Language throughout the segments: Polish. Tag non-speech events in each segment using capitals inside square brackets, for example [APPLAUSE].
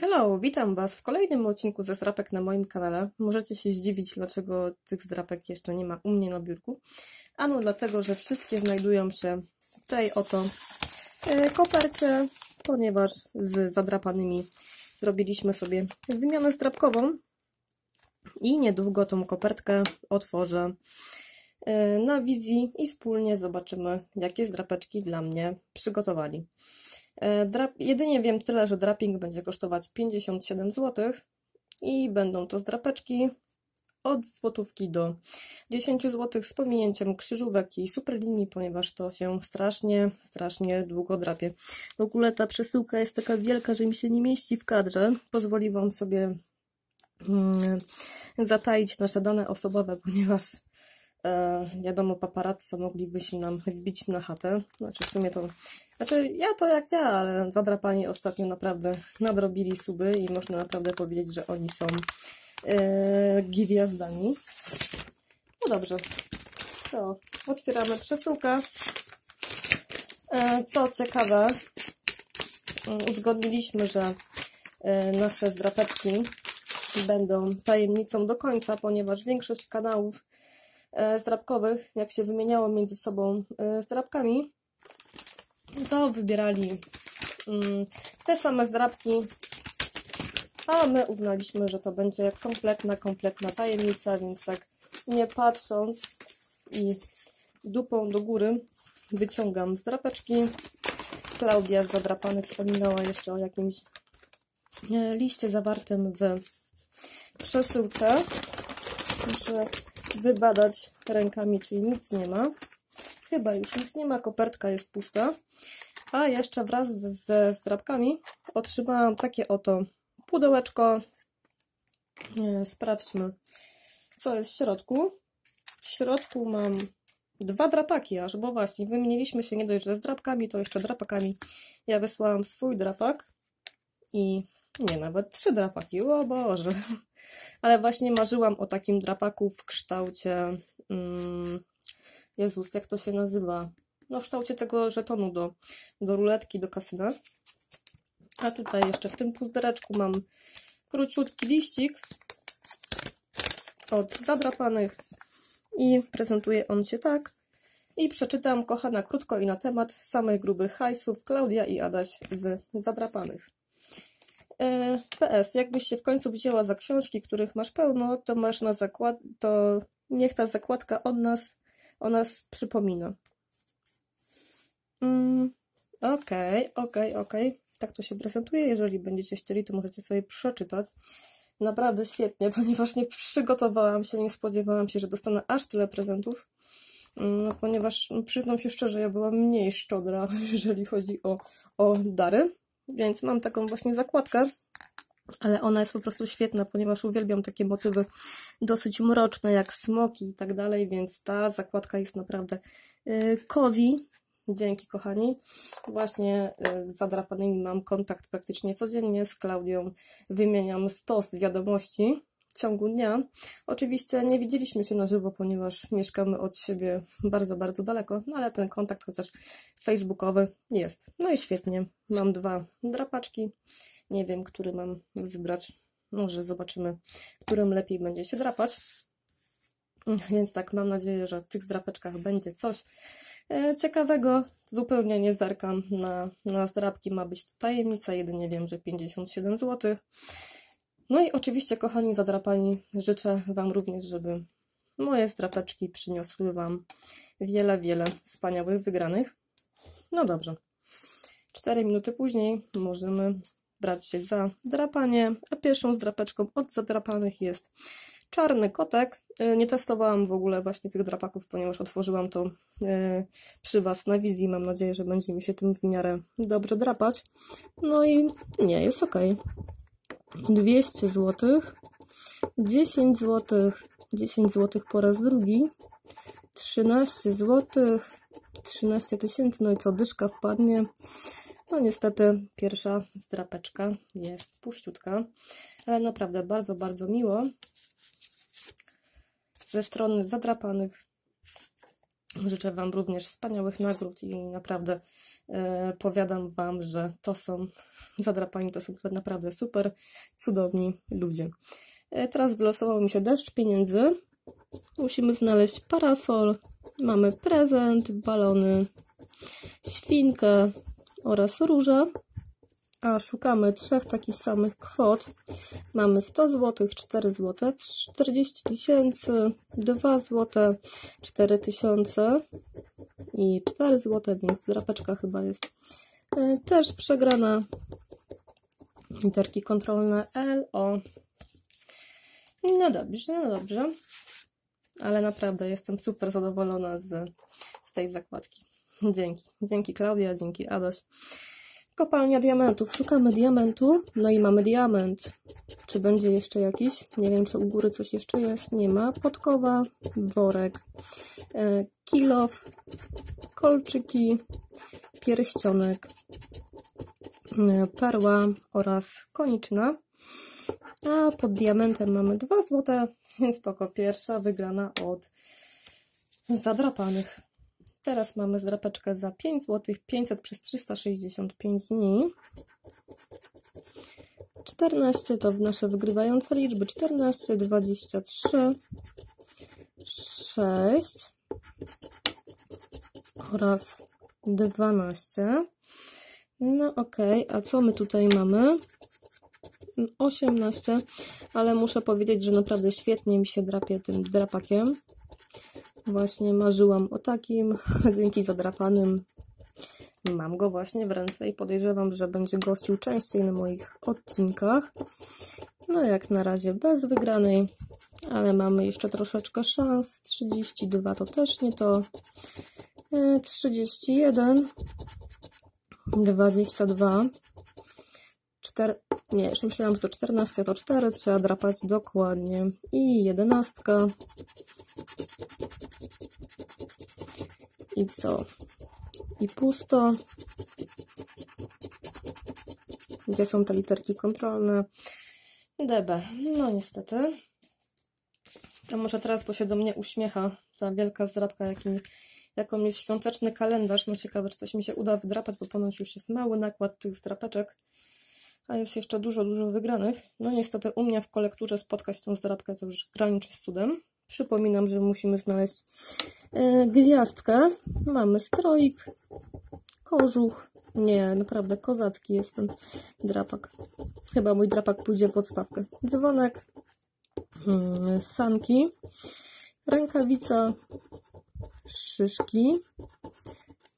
Hello, witam Was w kolejnym odcinku ze zdrapek na moim kanale. Możecie się zdziwić, dlaczego tych zdrapek jeszcze nie ma u mnie na biurku. Ano dlatego, że wszystkie znajdują się w tej oto e, kopercie, ponieważ z zadrapanymi zrobiliśmy sobie wymianę zdrapkową i niedługo tą kopertkę otworzę e, na wizji i wspólnie zobaczymy, jakie zdrapeczki dla mnie przygotowali. E, drap, jedynie wiem tyle, że draping będzie kosztować 57 zł i będą to zdrapeczki od złotówki do 10 zł z pominięciem krzyżówek i superlinii, ponieważ to się strasznie, strasznie długo drapie. W ogóle ta przesyłka jest taka wielka, że mi się nie mieści w kadrze. Pozwoli Wam sobie mm, zataić nasze dane osobowe, ponieważ e, wiadomo, paparazzi mogliby się nam wbić na chatę. Znaczy w sumie to znaczy, ja to jak ja, ale zadrapani ostatnio naprawdę nadrobili suby i można naprawdę powiedzieć, że oni są e, gwiazdami. No dobrze, to otwieramy przesyłkę. E, co ciekawe, uzgodniliśmy, że e, nasze zdrapeczki będą tajemnicą do końca, ponieważ większość kanałów zdrapkowych, jak się wymieniało między sobą zdrapkami, to wybierali mm, te same zdrabki, a my uznaliśmy, że to będzie kompletna, kompletna tajemnica, więc tak nie patrząc i dupą do góry wyciągam zdrapeczki. Klaudia z zadrapanych wspominała jeszcze o jakimś e, liście zawartym w przesyłce. Muszę wybadać rękami, czyli nic nie ma. Chyba już nic nie ma, kopertka jest pusta. A jeszcze wraz ze zdrabkami otrzymałam takie oto pudełeczko. Sprawdźmy, co jest w środku. W środku mam dwa drapaki aż, bo właśnie wymieniliśmy się nie dość, że z drapkami, to jeszcze drapakami. Ja wysłałam swój drapak i nie, nawet trzy drapaki, o Boże. [LAUGHS] Ale właśnie marzyłam o takim drapaku w kształcie, mm, Jezus, jak to się nazywa? no w kształcie tego żetonu do, do ruletki, do kasyna. A tutaj jeszcze w tym puzdereczku mam króciutki liścik od zadrapanych i prezentuje on się tak. I przeczytam, kochana, krótko i na temat samych grubych hajsów Klaudia i Adaś z zadrapanych. E, PS, jakbyś się w końcu wzięła za książki, których masz pełno, to masz na zakład, to niech ta zakładka od nas, o nas przypomina. Mm, okej, okej, okej. Tak to się prezentuje. Jeżeli będziecie chcieli, to możecie sobie przeczytać. Naprawdę świetnie, [LAUGHS] ponieważ nie przygotowałam się, nie spodziewałam się, że dostanę aż tyle prezentów. No, ponieważ no, przyznam się szczerze, ja byłam mniej szczodra, [LAUGHS] jeżeli chodzi o, o dary. Więc mam taką właśnie zakładkę, ale ona jest po prostu świetna, ponieważ uwielbiam takie motywy dosyć mroczne, jak smoki i tak dalej, więc ta zakładka jest naprawdę yy, cozy, Dzięki kochani. Właśnie y, z zadrapanymi mam kontakt praktycznie codziennie z Klaudią. Wymieniam stos wiadomości w ciągu dnia. Oczywiście nie widzieliśmy się na żywo, ponieważ mieszkamy od siebie bardzo, bardzo daleko, no ale ten kontakt chociaż facebookowy jest. No i świetnie. Mam dwa drapaczki. Nie wiem, który mam wybrać. Może zobaczymy, którym lepiej będzie się drapać. Więc tak, mam nadzieję, że w tych zdrapeczkach będzie coś E, ciekawego. Zupełnie nie zerkam na, na zdrabki, ma być to tajemnica, jedynie wiem, że 57 zł. No i oczywiście, kochani zadrapani, życzę Wam również, żeby moje zdrapeczki przyniosły Wam wiele, wiele wspaniałych wygranych. No dobrze. 4 minuty później możemy brać się za drapanie, a pierwszą zdrapeczką od zadrapanych jest czarny kotek. E, nie testowałam w ogóle właśnie tych drapaków, ponieważ otworzyłam to e, przy Was na wizji. Mam nadzieję, że będzie mi się tym w miarę dobrze drapać. No i nie, jest ok. 200 zł, 10 zł, 10 zł po raz drugi, 13 zł, 13 tysięcy, no i co, dyszka wpadnie. No niestety pierwsza zdrapeczka jest puściutka, ale naprawdę bardzo, bardzo miło ze strony zadrapanych. Życzę Wam również wspaniałych nagród i naprawdę e, powiadam Wam, że to są zadrapani, to są naprawdę super, cudowni ludzie. E, teraz wylosował mi się deszcz pieniędzy. Musimy znaleźć parasol, mamy prezent, balony, świnkę oraz różę a szukamy trzech takich samych kwot, mamy 100 zł, 4 zł, 40 tysięcy, 2 zł, 4 tysiące i 4 zł, więc drapeczka chyba jest e, też przegrana. Literki kontrolne L, O. No dobrze, no dobrze. Ale naprawdę jestem super zadowolona z, z tej zakładki. [LAUGHS] Dzięki. Dzięki Klaudia, dzięki Adaś. Kopalnia diamentów. Szukamy diamentu. No i mamy diament. Czy będzie jeszcze jakiś? Nie wiem, czy u góry coś jeszcze jest. Nie ma. Podkowa, worek, e, kilof, kolczyki, pierścionek, e, perła oraz koniczna. A pod diamentem mamy dwa złote, więc spoko. Pierwsza wygrana od zadrapanych. Teraz mamy zdrapeczkę za 5 zł, 500 przez 365 dni. 14 to nasze wygrywające liczby. 14, 23, 6 oraz 12. No ok, a co my tutaj mamy? 18, ale muszę powiedzieć, że naprawdę świetnie mi się drapie tym drapakiem. Właśnie marzyłam o takim, [LAUGHS] dzięki zadrapanym mam go właśnie w ręce i podejrzewam, że będzie gościł częściej na moich odcinkach. No jak na razie bez wygranej, ale mamy jeszcze troszeczkę szans. 32 to też nie to. 31 22 4, nie, już myślałam, że to 14, to 4, trzeba drapać dokładnie. I 11 i co? I pusto. Gdzie są te literki kontrolne? DB. No niestety. To może teraz, bo się do mnie uśmiecha ta wielka zdrabka, jakim, jaką jest świąteczny kalendarz. No ciekawe, czy coś mi się uda wydrapać, bo ponoć już jest mały nakład tych zdrapeczek. A jest jeszcze dużo, dużo wygranych. No niestety u mnie w kolekturze spotkać tą zdrabkę to już graniczy z cudem. Przypominam, że musimy znaleźć e, gwiazdkę. Mamy stroik, kożuch. Nie, naprawdę kozacki jest ten drapak. Chyba mój drapak pójdzie w podstawkę. Dzwonek, hmm, sanki, rękawica, szyszki,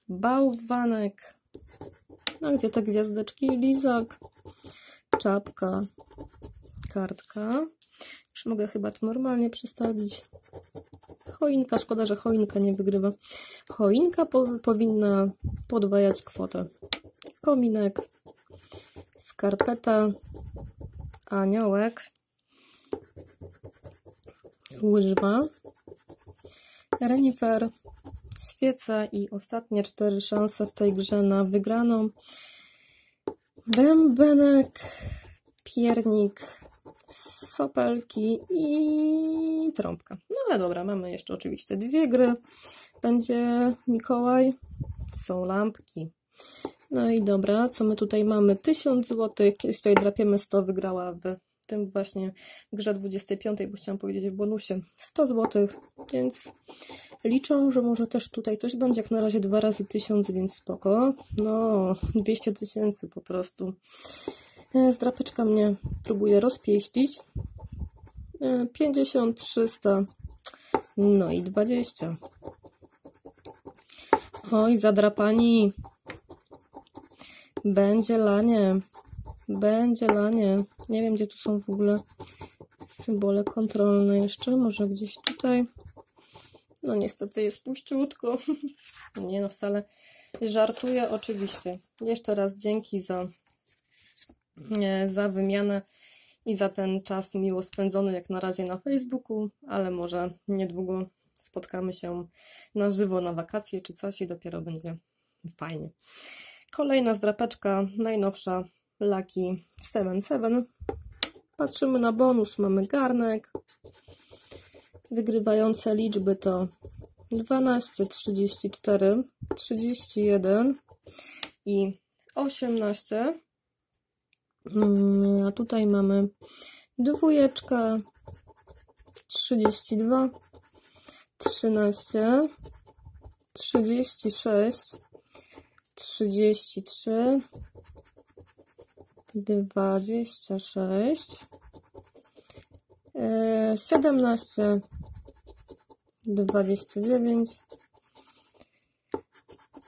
bałwanek. A gdzie te gwiazdeczki? Lizak, czapka, kartka. Już mogę chyba to normalnie przestawić. Choinka, szkoda, że choinka nie wygrywa. Choinka po, powinna podwajać kwotę. Kominek, skarpeta, aniołek, łyżwa, renifer, świeca i ostatnie cztery szanse w tej grze na wygraną. Bębenek, piernik, sopelki i trąbka. No ale dobra, mamy jeszcze oczywiście dwie gry. Będzie Mikołaj, są lampki. No i dobra, co my tutaj mamy? 1000 zł, kiedyś tutaj drapiemy 100, wygrała w tym właśnie grze 25, bo chciałam powiedzieć w bonusie 100 zł, więc liczą, że może też tutaj coś będzie, jak na razie dwa razy 1000, więc spoko. No, 200 tysięcy po prostu. Zdrapeczka mnie próbuje rozpieścić. 50, 300, no i 20. Oj, zadrapani. Będzie lanie. Będzie lanie. Nie wiem, gdzie tu są w ogóle symbole kontrolne jeszcze. Może gdzieś tutaj. No niestety jest puściutko. [LAUGHS] Nie no, wcale żartuję oczywiście. Jeszcze raz dzięki za E, za wymianę i za ten czas miło spędzony jak na razie na Facebooku, ale może niedługo spotkamy się na żywo na wakacje czy coś i dopiero będzie fajnie. Kolejna zdrapeczka, najnowsza Lucky 77. Patrzymy na bonus, mamy garnek. Wygrywające liczby to 12, 34, 31, i 18. Mm, a tutaj mamy dwójeczkę, 32, 13, 36, 33, 26, 17, 29,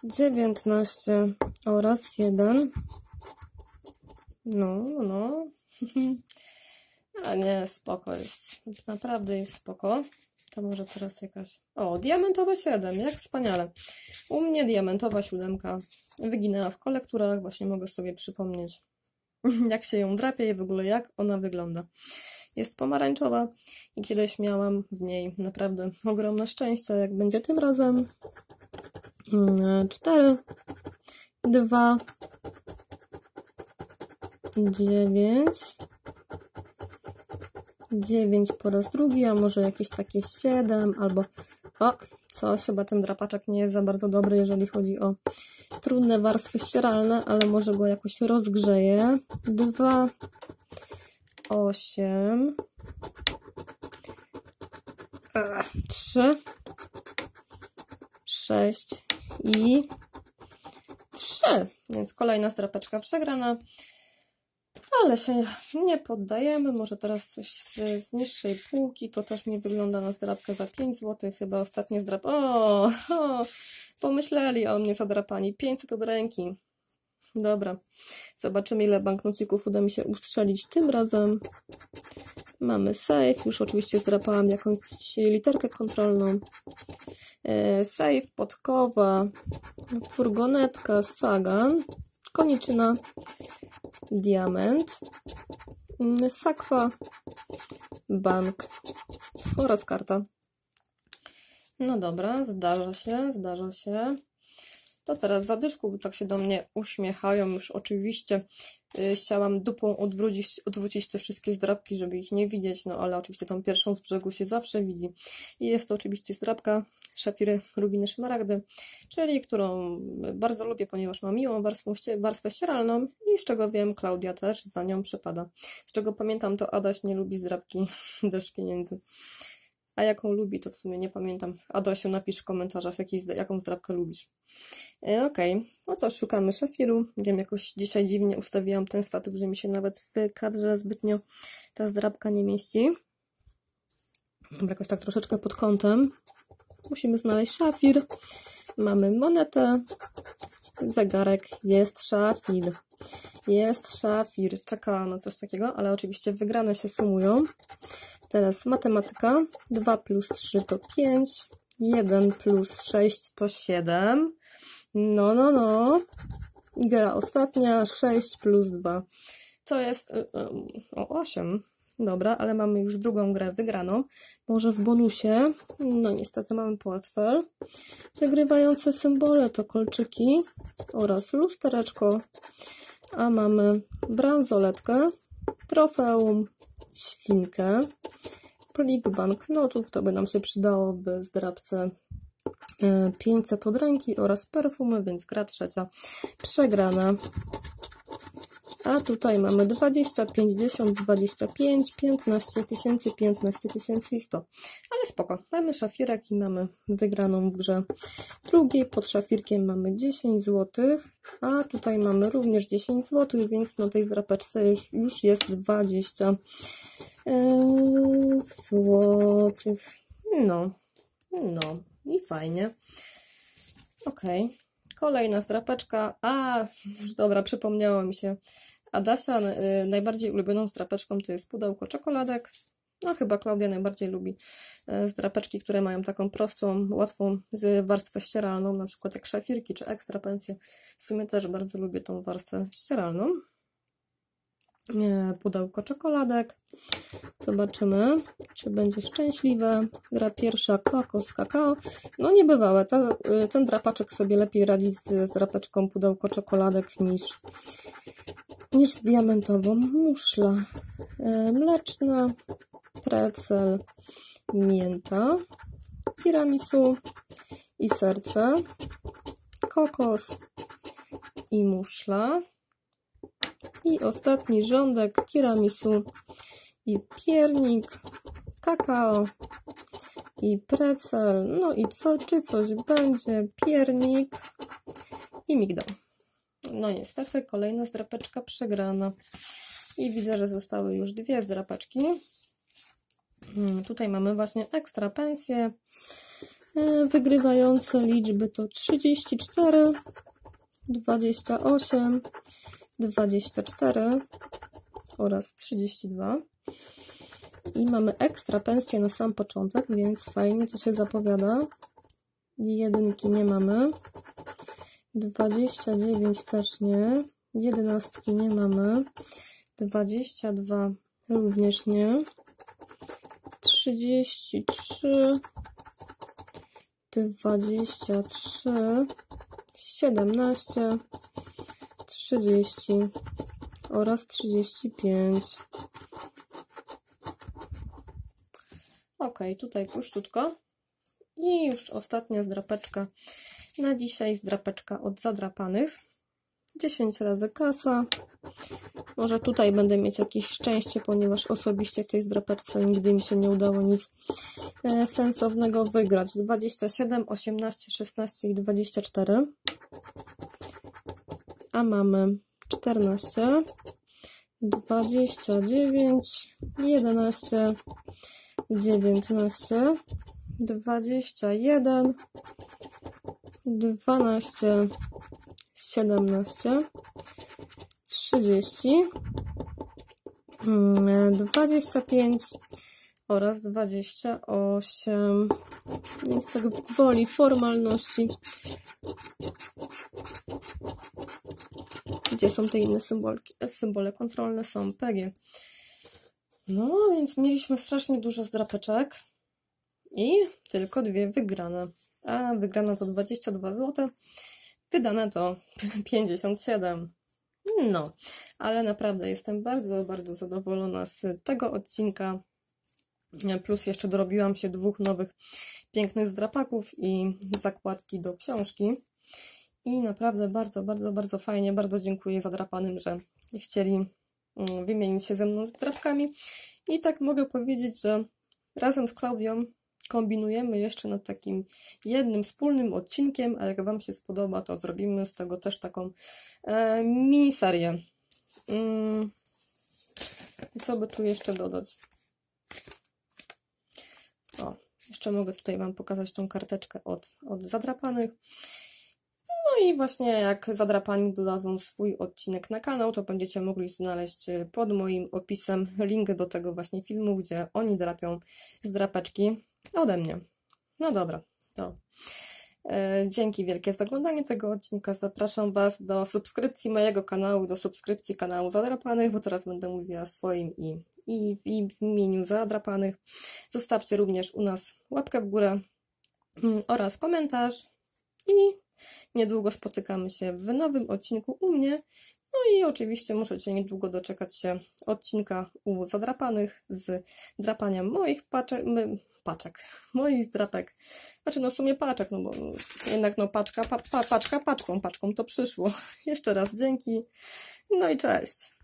19 oraz 1. No, no. [LAUGHS] A nie, spoko jest. Naprawdę jest spoko. To może teraz jakaś... O, diamentowa 7, jak wspaniale. U mnie diamentowa siódemka wyginęła w kolekturach. Właśnie mogę sobie przypomnieć, [LAUGHS] jak się ją drapie i w ogóle jak ona wygląda. Jest pomarańczowa i kiedyś miałam w niej naprawdę ogromne szczęście. Jak będzie tym razem, 4, 2, 9, 9 po raz drugi, a może jakieś takie 7 albo o, coś, chyba ten drapaczek nie jest za bardzo dobry, jeżeli chodzi o trudne warstwy ścieralne, ale może go jakoś rozgrzeje. 2, 8, 3, 6 i 3. Więc kolejna strapeczka przegrana. Ale się nie poddajemy. Może teraz coś z, z niższej półki. To też nie wygląda na zdrapkę za 5 zł. Chyba ostatnie zdrap... O, o, pomyśleli o mnie zadrapani. 500 od ręki. Dobra. Zobaczymy, ile banknocików uda mi się ustrzelić tym razem. Mamy safe. Już oczywiście zdrapałam jakąś literkę kontrolną. E, safe, podkowa, furgonetka, sagan, koniczyna, diament, sakwa, bank oraz karta. No dobra, zdarza się, zdarza się. To teraz zadyszku, tak się do mnie uśmiechają. Już oczywiście chciałam dupą odwrócić, odwrócić te wszystkie zdrabki, żeby ich nie widzieć, no ale oczywiście tą pierwszą z brzegu się zawsze widzi. I jest to oczywiście zdrabka szafiry Rubiny Szmaragdy, czyli którą bardzo lubię, ponieważ ma miłą warstwą, warstwę ścieralną i z czego wiem, Klaudia też za nią przepada. Z czego pamiętam, to Adaś nie lubi zdrabki [LAUGHS] deszcz pieniędzy. A jaką lubi, to w sumie nie pamiętam. Adosiu, napisz w komentarzach, jaki, jaką zdrabkę lubisz. E, Okej, okay. no to szukamy szafiru. Wiem, jakoś dzisiaj dziwnie ustawiłam ten statyw, że mi się nawet w kadrze zbytnio ta zdrabka nie mieści. Jakoś tak troszeczkę pod kątem. Musimy znaleźć szafir. Mamy monetę. Zegarek. Jest szafir. Jest szafir. Czekałam na coś takiego, ale oczywiście wygrane się sumują. Teraz matematyka. 2 plus 3 to 5. 1 plus 6 to 7. No, no, no. Gra ostatnia. 6 plus 2 to jest y, y, o 8. Dobra, ale mamy już drugą grę wygraną. Może w bonusie. No niestety mamy portfel. Wygrywające symbole to kolczyki oraz lustereczko. A mamy bransoletkę, trofeum, świnkę, plik banknotów. To by nam się przydało w zdrabce 500 od ręki oraz perfumy, więc gra trzecia przegrana. A tutaj mamy 20, 50, 25, 15 tysięcy, 15 tysięcy i 100. Ale spoko. Mamy szafirek i mamy wygraną w grze drugiej. Pod szafirkiem mamy 10 zł, a tutaj mamy również 10 zł, więc na tej zdrapeczce już, już jest 20 złotych. No, no i fajnie. Okej. Okay. Kolejna zdrapeczka. A, dobra, przypomniało mi się. Adasia y, najbardziej ulubioną strapeczką to jest pudełko czekoladek. No chyba Klaudia najbardziej lubi y, które mają taką prostą, łatwą warstwę ścieralną, na przykład jak szafirki czy ekstra pensje. W sumie też bardzo lubię tą warstwę ścieralną. Pudełko czekoladek. Zobaczymy, czy będzie szczęśliwe. Gra pierwsza kokos kakao. No niebywałe. Ta, y, ten drapaczek sobie lepiej radzi z, z drapeczką pudełko czekoladek niż niż z diamentową. Muszla e, mleczna, precel, mięta, tiramisu i serce, kokos, i muszla. I ostatni rządek tiramisu i piernik, kakao i precel. No i co, czy coś będzie? Piernik i migdał. No niestety kolejna zdrapeczka przegrana. I widzę, że zostały już dwie zdrapeczki. Hmm, tutaj mamy właśnie ekstra pensję. E, wygrywające liczby to 34, 28, 24 oraz 32. I mamy ekstra pensję na sam początek, więc fajnie to się zapowiada. Jedynki nie mamy. 29 też nie. Jedenastki nie mamy. 22 również nie. 33 23 17 30 oraz 35 ok, tutaj puszczutko i już ostatnia zdrapeczka. Na dzisiaj, zdrapeczka od zadrapanych. 10 razy kasa. Może tutaj będę mieć jakieś szczęście, ponieważ osobiście w tej zdrapeczce nigdy mi się nie udało nic e, sensownego wygrać. 27, 18, 16 i 24. A mamy 14, 29, 11, 19, 21, 12, 17, 30, 25 oraz 28. Więc tak woli formalności. Gdzie są te inne symbolki? Symbole kontrolne są PG. No, więc mieliśmy strasznie dużo zdrapeczek i tylko dwie wygrane. A wygrana to 22 zł, wydane to [LAUGHS] 57. No, ale naprawdę jestem bardzo, bardzo zadowolona z tego odcinka. Plus jeszcze dorobiłam się dwóch nowych pięknych zdrapaków i zakładki do książki. I naprawdę bardzo, bardzo, bardzo fajnie. Bardzo dziękuję zadrapanym, że chcieli mm, wymienić się ze mną zdrapkami. I tak mogę powiedzieć, że razem z Klaudią kombinujemy jeszcze nad takim jednym wspólnym odcinkiem, a jak Wam się spodoba, to zrobimy z tego też taką e, miniserię. Mm. Co by tu jeszcze dodać? O, jeszcze mogę tutaj Wam pokazać tą karteczkę od, od zadrapanych. No i właśnie jak zadrapani dodadzą swój odcinek na kanał, to będziecie mogli znaleźć pod moim opisem link do tego właśnie filmu, gdzie oni drapią zdrapeczki ode mnie. No dobra, to e, dzięki wielkie za oglądanie tego odcinka. Zapraszam Was do subskrypcji mojego kanału, do subskrypcji kanału Zadrapanych, bo teraz będę mówiła swoim i, i, i w imieniu Zadrapanych. Zostawcie również u nas łapkę w górę mm, oraz komentarz i niedługo spotykamy się w nowym odcinku u mnie. No i oczywiście możecie niedługo doczekać się odcinka u zadrapanych z drapania moich paczek, paczek, moich zdrapek. Znaczy no w sumie paczek, no bo jednak no paczka, pa, pa, paczka paczką, paczką to przyszło. [LAUGHS] Jeszcze raz dzięki, no i cześć.